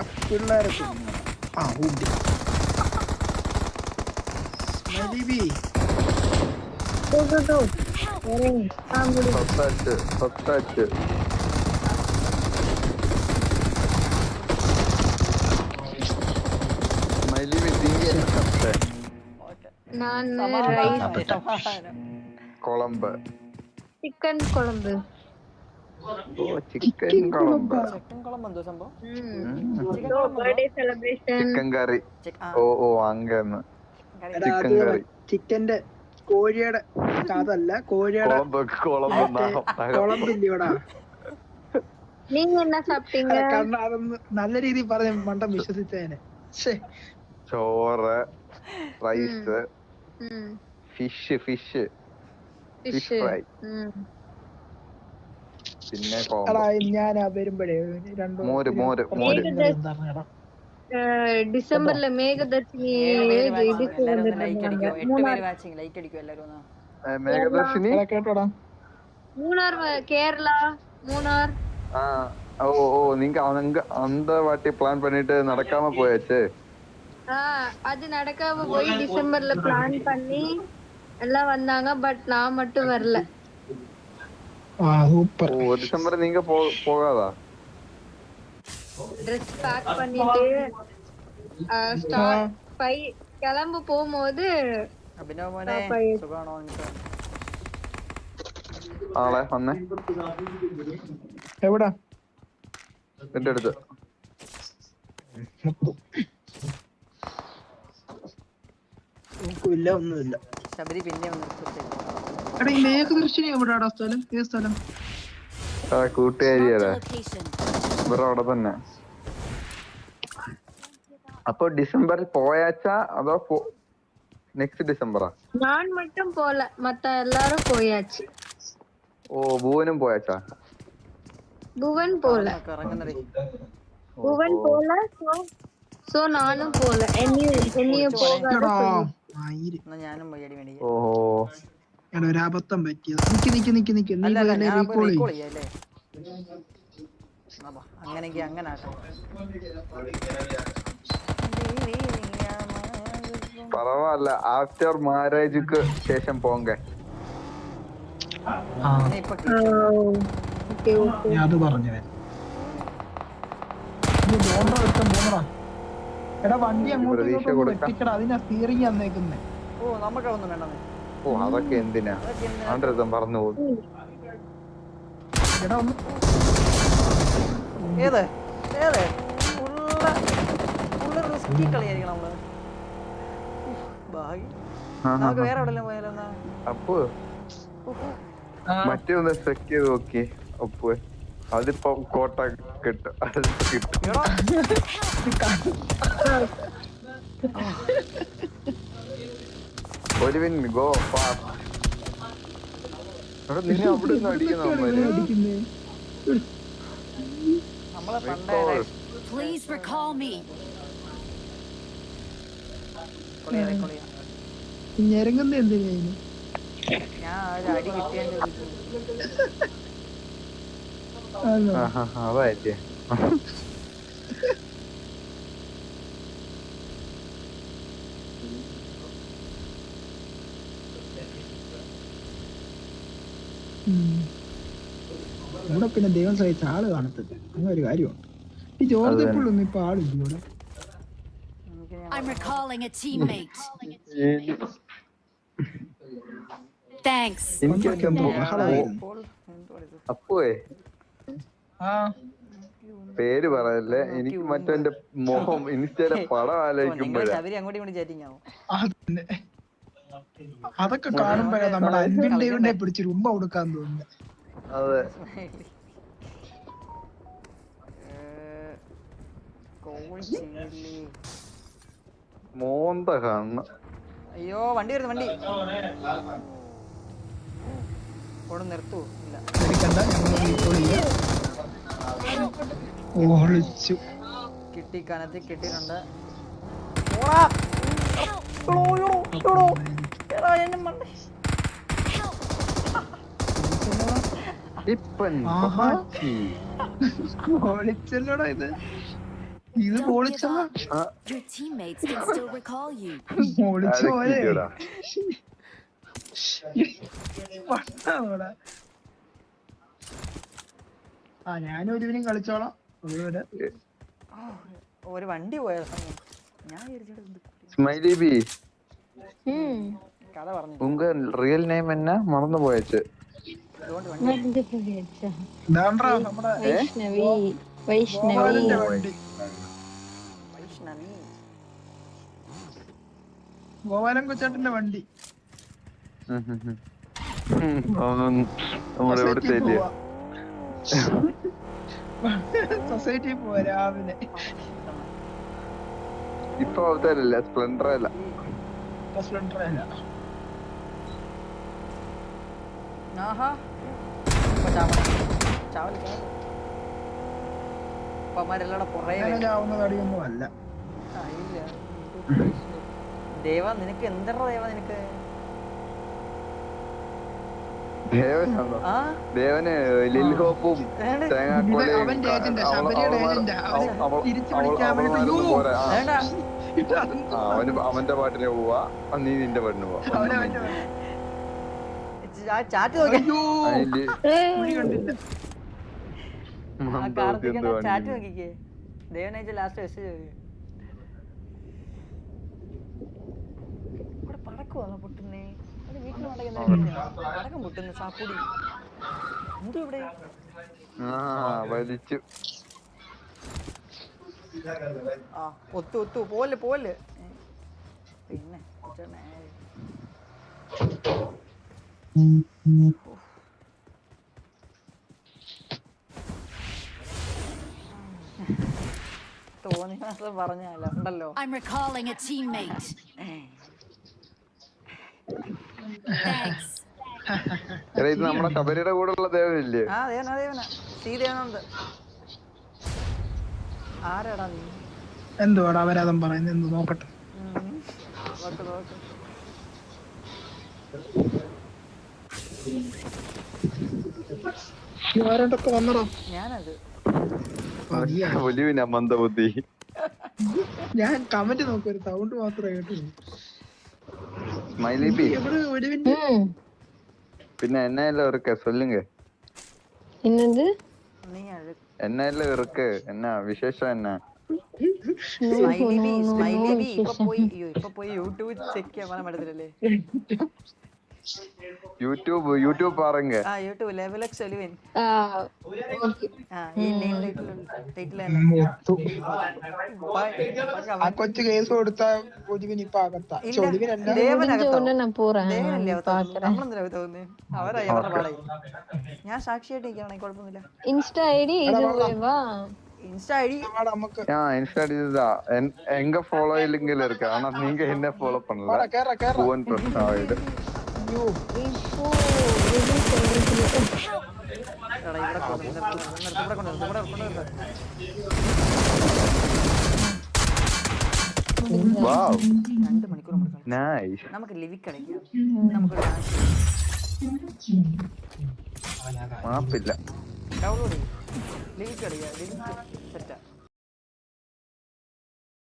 പക്ഷെ പിള്ളേരെ ആ ഉണ്ട്. സംസാരിച്ച് സംസാരിച്ച് நான் ரைஸ் கொழம்பு சிக்கன் கொழம்பு ചിക്കന്റെ കോഴിയുടെ അതല്ല കോഴിയുടെ കുളമ്പില്ലോടാ നല്ല രീതിയിൽ പറഞ്ഞ മണ്ടം വിശ്വസിച്ചേനെ. ചോറ് rice fish fish. Fish. Fry. പിന്നെ എടാ കോമ്പ് ഞാൻ വരുമ്പോഴേ രണ്ടു മോര്, മോര്, മോര്. அஹ், டிசம்பர்ல மேகதர்ஷினி ഏഴ് പേര് இது വാച്ചിങ് இதுக்கு എല്ലാരും ഒന്ന് ലൈക്ക് അടിക്കോ வந்திருந்தாங்க. എട്ട് மூணார் പേര് വാച്ചിങ് ലൈക്ക് അടിക്കോ എല്ലാരും ഒന്ന് മേഘദർശിനി കേട്ടോടാ மூணார் வ- கேரளா மூணார் ஆ ஓ ஓ நீங்க அங்க அந்த வாட்டி பிளான் பண்ணிட்டு நடக்காம போயாச்சு ஆஹ் அது நடக்காம போய் டிசம்பர்ல பிளான் பண்ணி எல்லாம் வந்தாங்க பட் நான் மட்டும் வரல ആ സൂപ്പർ ஓ டிசம்பர் நீங்க போ போகாதா ட்ரெஸ் பேக் பண்ணிட்டு ஸ்டார்ட் பை கிளம்ப போகும்போது അഭിനവ് മോനെ ആ, പയ്യെ. സുഖമാണോ നിനക്ക് ആളെ വന്നേ എവിടാ എന്റെ അടുത്ത് ഇല്ല ഒന്നുമില്ല ശബരി പിന്നെ ഒന്ന് നിർത്തിച്ചേക്ക്. സ്ഥലം? ആ ഇവിടെ തന്നെ. അപ്പൊ ഡിസംബറിൽ പോയാച്ച അതോ നെക്സ്റ്റ് ഡിസംബറാ? ഞാൻ മറ്റും പോല മറ്റ എല്ലാരും പോയാച്ച്. ഓ ഭുവനും പോയാച്ച? ഭുവൻ പോല. ഭുവൻ പോല സോ നാനും പോല. എന്നിയും പോകാതെ ഓഹോ. എടാ ഒരു അബദ്ധം പറ്റിയത് നിക്ക് നിക്ക് നിക്ക് നിക്ക്. നീ പോയല്ലേ റീകോൾ റീകോൾ ചെയ്യാല്ലേ? എന്നാ വാ, അങ്ങനെങ്കി അങ്ങനെ ആഫ്റ്റർ മാരേജ്ക്ക് ശേഷം പോങ്ക. അത് പറഞ്ഞു എടാ വണ്ടി അങ്ങോട്ട് പ്രതീക്ഷ ഇങ്ങോട്ടും കൊടുക്കാം. അതിനാ സ്റ്റിയറിംഗ് തന്നേക്കുന്നേ ഓ നമുക്കൊന്നും വേണ്ടെന്നേ ഓ അതൊക്കെ എന്തിനാ? അതൊക്കെ പറഞ്ഞു പോകും ഏത്? ഏത്? റിസ്കി കളിയായിരിക്കണം നമ്മൾ. ഉഫ്, ഭാഗ്യം നമുക്ക് വേറെ എവിടെല്ലാം പോയാലോ എന്നാ? അപ്പൊ? മറ്റേ ഒന്ന് ചെക്ക് ചെയ്ത് നോക്കി ഒപ്പ് അതിപ്പോ കോട്ട കിട്ടും. അത് കിട്ടും. എടാ. ഒരു മിനിറ്റ് ഗോ നിന്നെ അവിടെ നിന്ന് അടിക്കുന്ന. Please recall me. ഞെരങ്ങുന്ന എന്തിനാ ഇതിന്? ഞാൻ ഒരു അടി കിട്ടിയാൽ ആണോ? അതായില്ലേ ഉം. ഇവിടെ പിന്നെ ദൈവം സഹിച്ച ആൾ കാണത്തില്ല. അങ്ങനെ ഒരു കാര്യമുണ്ട്. ഈ ജോർജ് എപ്പോഴൊന്നും ഇപ്പൊ ആളില്ല ഇവിടെ. I'm recalling a teammate. Thanks. അപ്പുവേ. ആ. പേര് പറയല്ലേ? എനിക്ക് മറ്റേ മുഖം ഇൻസ്റ്റയിലെ പടം ആലോചിക്കുമ്പോഴേ. ആലോചിക്കുമ്പോഴാ അതൊക്കെ കാണുമ്പോഴാ നമ്മുടെ അൻപിൻ ഡേവിനെ പിടിച്ച് ഉമ്മ കൊടുക്കാൻ തോന്നുന്നു. അതെ. മോന്ത കാണണം അയ്യോ വണ്ടി വരുന്നു വണ്ടി. ഓടെ നിർത്തു. ഇല്ല. ഒളിച്ചു കിട്ടി കനത്തി കിട്ടിയിട്ടുണ്ട്. ഓടാ. ഒളിച്ചല്ലോടാ ഇത്. പൊളിച്ചാ. പൊളിച്ചു? ആ ഞാനും ഒരുവിനും കളിച്ചോളാം. ഒരു വണ്ടി പോയ സമയം ഞാൻ പറഞ്ഞു. ഉങ്ക റിയൽ നെയിം എന്നാ? മറന്നു പോയച്ച് വൈഷ്ണവി വൈഷ്ണവി. വണ്ടി. സൊസൈറ്റി രാവിലെ. ഇപ്പൊ അവതാരല്ല സ്പ്ലെൻഡർ അല്ല സ്പ്ലെൻഡർ അല്ല ആഹാ. ഇപ്പൊ ചാവണം ചാവൽ ചാവൽ അപ്പൊ അമ്മാരെല്ലാം പുറകെ അല്ല. ദേവ നിനക്ക് എന്തറ ദേവ നിനക്ക്? ദേവന് ലിൽ ഹോപ്പും വേണ്ട തേങ്ങാക്കോലയും ഇത്. അവന്റെ പാട്ടിന് പോവാ. നീ നിന്റെ പാട്ടിന് പോവാ. എന്തുവാ ചാറ്റ് നോക്കിക്കേ. ദേവനയച്ച ലാസ്റ്റ് മെസ്സേജ് ഇവിടെ പടക്കമാണോ പൊട്ടുന്നേ? അത് വീട്ടിൽ പടക്കം പൊട്ടുന്നു സാപ്പുടി എന്തോ ഇവിടെ? ആ വലിച്ചു. ആ ഒത്തു ഒത്തു പോലെ പോലെ. പിന്നെ. തോന്നി മാസം പറഞ്ഞല്ല ഉണ്ടല്ലോ. I'm recalling a teammate. Thanks. എടാ ഇത് നമ്മുടെ കബരിയുടെ കൂടെ ഉള്ള ദേവനില്ലേ? ആ ദേവനാ ദേവനാ. സീ ദേവനുണ്ട് ആരാടാ നീ? എന്തുവാടാ അവരതും പറയുന്നത്? എന്ത് നോക്കട്ടെ. നോക്ക് നോക്ക്. പിന്നെ എന്നല്ല ഇറക്ക സൊല്ലുങ്ക. എന്നല്ല என்னல இருக்கு என்ன എന്നാ என்ன സ്മൈലി ബി സ്മൈലി ബി ഇപ്പൊ പോയി ഇപ്പൊ പോയി യൂട്യൂബ് ചെക്ക് ചെയ്യാൻ പറ്റത്തില്ലല്ലേ യൂട്യൂബ് யூடியூப் பாருங்க ஆ யூடியூப் லெவலக் சொல்லுவேன் ஆ ஓகே ஆ இந்த ടൈറ്റിൽ என்ன ആ കൊച്ചു കേസ് കൊടുത്ത ഒടിവിന് ഇപ്പ അകത്താ. ഒടിവിന് എന്താ ദേവനകത്താണ് ഞാൻ പോരാൻ ദേവനകത്താണ് എന്തിനാ തോന്നുന്നേ അവരാ ഇവർ പറയ ഞാൻ സാക്ഷിയായിട്ട് ഇരിക്കാനേ കുഴപ്പമൊന്നുമില്ല. ഇൻസ്റ്റ ഐഡി ഇതുവാ எங்க എങ്ക ഫോളോ ഇല്ലെങ്കിലും ஆனா நீங்க என்ன ஃபாலோ பண்ணல രണ്ട് മണിക്കൂർ നമുക്ക് ലിവിക് കളിക്കാം. നമുക്ക് മാപ്പില്ല. ഡൗൺലോഡ് ചെയ്യും. ലിവിക് കളിക്കാം ലിവിക് സെറ്റാ.